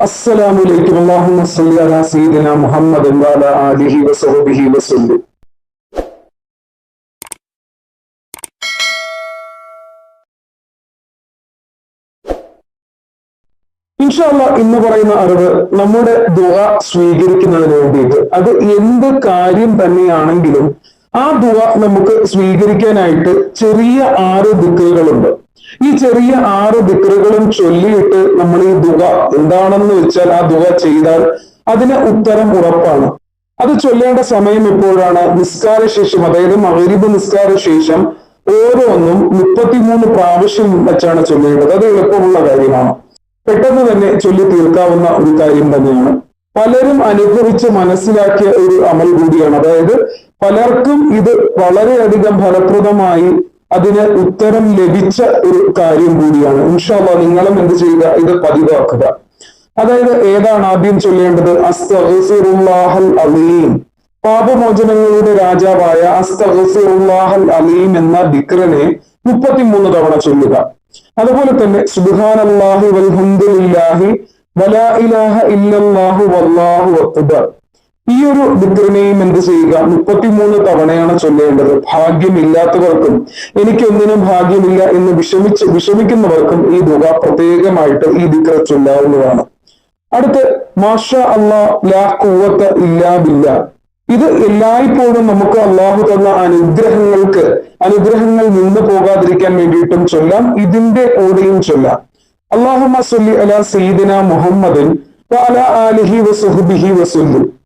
السلام عليكم اللهم صل على سيدنا محمد وعلى آله وصحبه وسلم ഇൻഷാല്ല ഇന്ന് പറയുന്ന അറിവ് നമ്മുടെ ദുവ സ്വീകരിക്കുന്നതിന് വേണ്ടിയിട്ട് അത് എന്ത് കാര്യം തന്നെയാണെങ്കിലും ആ ദുവ നമുക്ക് സ്വീകരിക്കാനായിട്ട് ചെറിയ ആറ് ദിക്കുകളുണ്ട് ഈ ചെറിയ ആറ് ദിക്കറുകളും ചൊല്ലിയിട്ട് നമ്മൾ ഈ ദുവ എന്താണെന്ന് വെച്ചാൽ ആ ദുവ ചെയ്താൽ അതിന് ഉത്തരം ഉറപ്പാണ്. അത് ചൊല്ലേണ്ട സമയം എപ്പോഴാണ് നിസ്കാര ശേഷം അതായത് മകരിബ് നിസ്കാര ശേഷം ഓരോന്നും മുപ്പത്തിമൂന്ന് പ്രാവശ്യം വെച്ചാണ് ചൊല്ലേണ്ടത്. അത് എളുപ്പമുള്ള കാര്യമാണ്. പെട്ടെന്ന് തന്നെ ചൊല്ലി തീർക്കാവുന്ന ഒരു കാര്യം തന്നെയാണ്. പലരും അനുഭവിച്ച് മനസ്സിലാക്കിയ ഒരു അമൽ കൂടിയാണ്. അതായത് പലർക്കും ഇത് വളരെയധികം ഫലപ്രദമായി അതിന് ഉത്തരം ലഭിച്ച ഒരു കാര്യം കൂടിയാണ്. ഇൻഷാല്ല നിങ്ങളും എന്ത് ചെയ്യുക? ഇത് പതിവാക്കുക. അതായത് ഏതാണ് ആദ്യം ചൊല്ലേണ്ടത് അസ്തഹുസിറുല്ലാഹൽ അലീം. പാപമോചനങ്ങളുടെ രാജാവായ അസ്തഹുസിറുല്ലാഹൽ അലീം എന്ന ദിക്രനെ മുപ്പത്തിമൂന്ന് തവണ ചൊല്ലുക. അതുപോലെ തന്നെ സുബ്ഹാനല്ലാഹി വൽഹംദുലില്ലാഹി വലാ ഇലാഹ ഇല്ലല്ലാഹു വല്ലാഹു അക്ബർ. ഈ ഒരു ദിക്റിനെയും എന്ത് ചെയ്യുക? മുപ്പത്തിമൂന്ന് തവണയാണ് ചൊല്ലേണ്ടത്. ഭാഗ്യമില്ലാത്തവർക്കും എനിക്കൊന്നിനും ഭാഗ്യമില്ല എന്ന് വിഷമിച്ച് വിഷമിക്കുന്നവർക്കും ഈ തുക പ്രത്യേകമായിട്ട് ഈ ദിക്ര ചൊല്ലാവുന്നതാണ്. അടുത്ത് മാഷ അള്ളാ ലാ കൂവത്ത് ഇല്ലാ ബില്ല. ഇത് എല്ലായ്പ്പോഴും നമുക്ക് അള്ളാഹു തന്ന അനുഗ്രഹങ്ങൾക്ക് അനുഗ്രഹങ്ങൾ നിന്ന് പോകാതിരിക്കാൻ വേണ്ടിയിട്ടും ചൊല്ലാം. ഇതിന്റെ കൂടെയും ചൊല്ലാം. അള്ളാഹുമ സല്ലി അല സീദിന മുഹമ്മദിൻ വസുഹബിഹി വസുല്ലു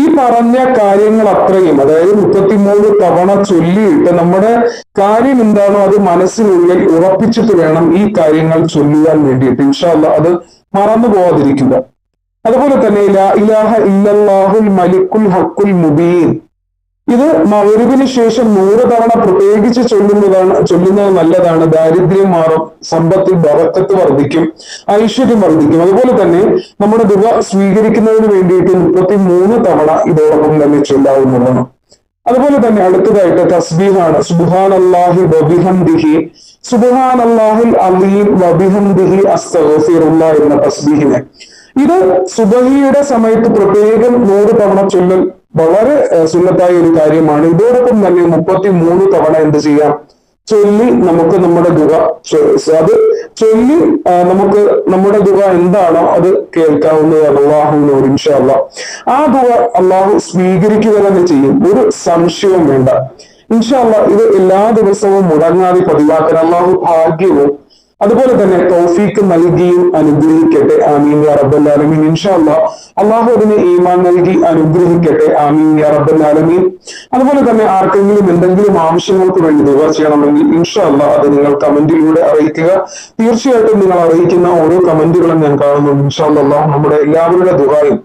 ഈ പറഞ്ഞ കാര്യങ്ങൾ അത്രയും അതായത് മുപ്പത്തിമൂന്ന് തവണ ചൊല്ലിയിട്ട് നമ്മുടെ കാര്യം എന്താണോ അത് മനസ്സിനുള്ളിൽ ഉറപ്പിച്ചിട്ട് വേണം ഈ കാര്യങ്ങൾ ചൊല്ലുവാൻ വേണ്ടിയിട്ട്. ഇൻഷാല്ല അത് മറന്നു പോവാതിരിക്കുക. അതുപോലെ തന്നെ ഇലാഹ ഇല്ലല്ലാഹുൽ മലിക്കുൽ ഹക്കുൽ മുബീൻ. ഇത് മകരുവിന് ശേഷം നൂറ് തവണ പ്രത്യേകിച്ച് ചൊല്ലുന്നതാണ് ചൊല്ലുന്നത് നല്ലതാണ്. ദാരിദ്ര്യം മാറും സമ്പത്തിൽ ബറക്കത്ത് വർദ്ധിക്കും ഐശ്വര്യം വർദ്ധിക്കും. അതുപോലെ തന്നെ നമ്മുടെ ദുവ സ്വീകരിക്കുന്നതിന് വേണ്ടിയിട്ട് മുപ്പത്തി മൂന്ന് തവണ ഇതോടൊപ്പം തന്നെ ചൊല്ലാവുന്നതാണ്. അതുപോലെ തന്നെ അടുത്തതായിട്ട് തസ്ബീഹാണ്. സുബാൻ അള്ളാഹി വബിഹംദിഹി സുബാൻ അള്ളാഹിൽ അലീം വബിഹംദിഹി അസ്തഗഫിറുള്ള എന്ന തസ്ബീഹിനെ. ഇത് സുബഹിയുടെ സമയത്ത് പ്രത്യേകം നൂറ് തവണ ചൊല്ലൽ വളരെ സുന്നത്തായ ഒരു കാര്യമാണ്. ഇതോടൊപ്പം തന്നെ മുപ്പത്തി മൂന്ന് തവണ എന്ത് ചെയ്യാം? ചൊല്ലി നമുക്ക് നമ്മുടെ ദുഃഖ അത് ചൊല്ലി നമുക്ക് നമ്മുടെ ദുഃഖ എന്താണോ അത് കേൾക്കാവുന്നതാണ് അള്ളാഹുവിനോട് ഇൻഷാല്ല ആ ദുഃഖ അള്ളാഹു സ്വീകരിക്കുക തന്നെ ചെയ്യും. ഒരു സംശയവും വേണ്ട. ഇൻഷാല്ല ഇത് എല്ലാ ദിവസവും മുടങ്ങാതെ പതിവാക്കാൻ അള്ളാഹു ഭാഗ്യവും അതുപോലെ തന്നെ തൗഫീക്ക് നൽകിയും അനുഗ്രഹിക്കട്ടെ. ആമീൻ യാ ഇൻഷാല്ല അള്ളാഹു അതിന് ഈമാൻ നൽകി അനുഗ്രഹിക്കട്ടെ. ആമീൻ യാ അതുപോലെ തന്നെ ആർക്കെങ്കിലും എന്തെങ്കിലും ആവശ്യങ്ങൾക്ക് വേണ്ടി ദുവ ചെയ്യണമെങ്കിൽ ഇൻഷാല്ല അത് നിങ്ങൾ കമന്റിലൂടെ അറിയിക്കുക. തീർച്ചയായിട്ടും നിങ്ങൾ അറിയിക്കുന്ന ഓരോ കമന്റുകളും ഞാൻ കാണുന്നു ഇൻഷാല്ല നമ്മുടെ എല്ലാവരുടെ ദുബായും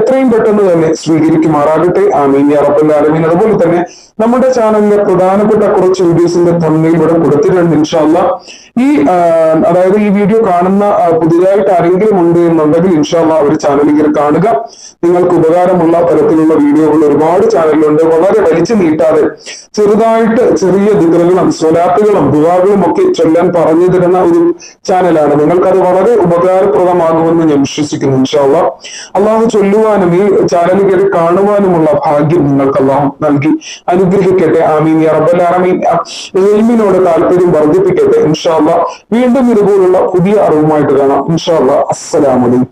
എത്രയും പെട്ടെന്ന് തന്നെ സ്വീകരിക്കുമാറാകട്ടെ. ആമീൻ യാ അതുപോലെ തന്നെ നമ്മുടെ ചാനലിലെ പ്രധാനപ്പെട്ട കുറച്ച് വീഡിയോസിന്റെ തമ്മിൽ ഇവിടെ കൊടുത്തിട്ടുണ്ട് ഇൻഷാല്ല ഈ അതായത് ഈ വീഡിയോ കാണുന്ന പുതിയതായിട്ട് ആരെങ്കിലും ഉണ്ട് എന്നുണ്ടെങ്കിൽ ഇൻഷാല്ല ഒരു ചാനലിൽ ഇങ്ങനെ കാണുക. നിങ്ങൾക്ക് ഉപകാരമുള്ള തരത്തിലുള്ള വീഡിയോകൾ ഒരുപാട് ചാനലുകളുണ്ട് വളരെ വലിച്ചു നീട്ടാതെ ചെറുതായിട്ട് ചെറിയ ദിഗ്രകളും സ്വലാത്തുകളും ദുവാകളും ഒക്കെ ചൊല്ലാൻ പറഞ്ഞു തരുന്ന ഒരു ചാനലാണ് നിങ്ങൾക്കത് വളരെ ഉപകാരപ്രദമാകുമെന്ന് ഞാൻ വിശ്വസിക്കുന്നു ഇൻഷാല്ല അള്ളാഹു ചൊല്ലുവാനും ഈ ചാനൽ കയറി കാണുവാനുമുള്ള ഭാഗ്യം നിങ്ങൾക്ക് അള്ളാഹു നൽകി. അനുഗ്രഹിക്കട്ടെ ആമീൻ. എൽമിനോട് താല്പര്യം വർദ്ധിപ്പിക്കട്ടെ ഇൻഷാല്ല വീണ്ടും ഇതുപോലുള്ള പുതിയ അറിവുമായിട്ട് കാണാം. ഇൻഷാല്ല അസ്സലാമലൈക്കും